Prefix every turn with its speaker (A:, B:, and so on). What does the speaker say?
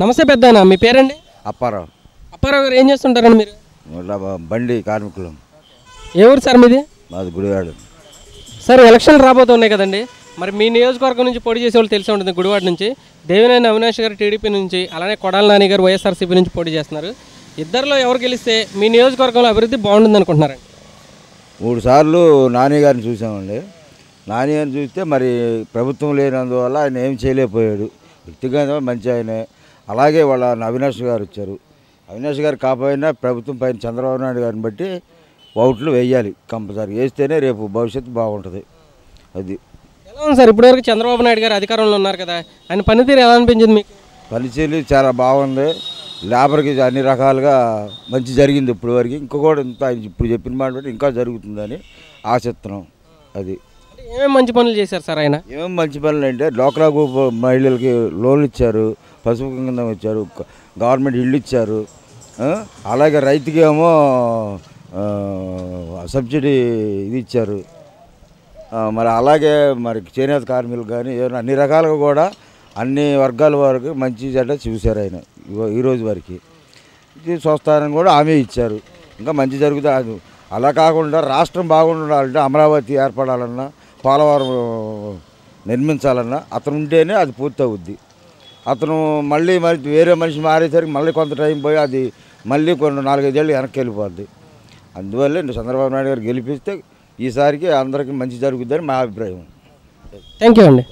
A: నమస్తే పెద్దాయన మీ పేరండి?
B: అప్పారావు.
A: అప్పారావు గారు ఏం చేస్తుంటారండి మీరు?
B: బండి కార్మికులు.
A: ఏ ఊరు సార్ మీది?
B: మాది గుడివాడు.
A: సార్ ఎలక్షన్లు రాబోతున్నాయి కదండి. మరి మీ నియోజకవర్గం నుంచి పోటీ చేసే వాళ్ళు తెలిసి ఉంటుంది గుడివాడ నుంచి. దేవినేని అవినాష్ గారు టీడీపీ నుంచి అలానే కొడాల నాని గారు వైఎస్ఆర్సీపీ నుంచి పోటీ చేస్తున్నారు. ఇద్దరిలో ఎవరు గెలిస్తే మీ నియోజకవర్గంలో అభివృద్ధి బాగుంటుంది అనుకుంటున్నారండి?
B: మూడు సార్లు నాని గారిని చూసామండి. నాని గారిని చూస్తే మరి ప్రభుత్వం లేనందువల్ల ఆయన ఏం చేయలేకపోయాడు. వ్యక్తిగతంగా మంచి ఆయనే. అలాగే వాళ్ళ అవినాష్ గారు వచ్చారు. అవినాష్ గారు కాకపోయినా ప్రభుత్వం పైన చంద్రబాబు నాయుడు గారిని బట్టి ఓట్లు వేయాలి కంపల్సరీ. వేస్తేనే రేపు భవిష్యత్తు బాగుంటుంది. అది.
A: ఎలా ఉంది సార్? ఇప్పటివరకు చంద్రబాబు నాయుడు గారు అధికారంలో ఉన్నారు కదా ఆయన పనితీరు ఎలా అనిపించింది మీకు?
B: పనిచీలు చాలా బాగుంది. లేబర్కి అన్ని రకాలుగా మంచి జరిగింది ఇప్పుడు వరకు ఇంకా కూడా ఇంత ఆయన ఇప్పుడు చెప్పిన మాట బట్టి ఇంకా జరుగుతుందని ఆశిస్తున్నాం. అది.
A: ఏమేమి మంచి పనులు చేశారు సార్ ఆయన?
B: ఏమేం మంచి పనులు అంటే డోక్రా గ్రూప్ మహిళలకి లోన్లు ఇచ్చారు. పసుపు కింద ఇచ్చారు గవర్నమెంట్ ఇల్లు ఇచ్చారు అలాగే రైతుకేమో సబ్సిడీ ఇది ఇచ్చారు. మరి అలాగే మరి చేనేత కార్మికులు కానీ ఏమైనా అన్ని రకాలుగా కూడా అన్ని వర్గాల వరకు మంచి చెడ్డ చూశారు ఆయన ఈరోజు వరకు. చూస్తారని కూడా హామీ ఇచ్చారు. ఇంకా మంచి జరుగుతుంది అలా కాకుండా రాష్ట్రం బాగుండాలంటే అమరావతి ఏర్పడాలన్నా పోలవరం నిర్మించాలన్నా అతను ఉంటేనే అది పూర్తి అవుద్ది అతను మళ్ళీ మరి వేరే మనిషి మారేసరికి మళ్ళీ కొంత టైం పోయి అది మళ్ళీ కొన్ని నాలుగైదేళ్ళు వెనక్కి వెళ్ళిపోద్ది. అందువల్ల చంద్రబాబు నాయుడు గారు గెలిపిస్తే ఈసారికి అందరికీ మంచి జరుగుద్దని మా అభిప్రాయం.
A: థ్యాంక్ యూ అండి.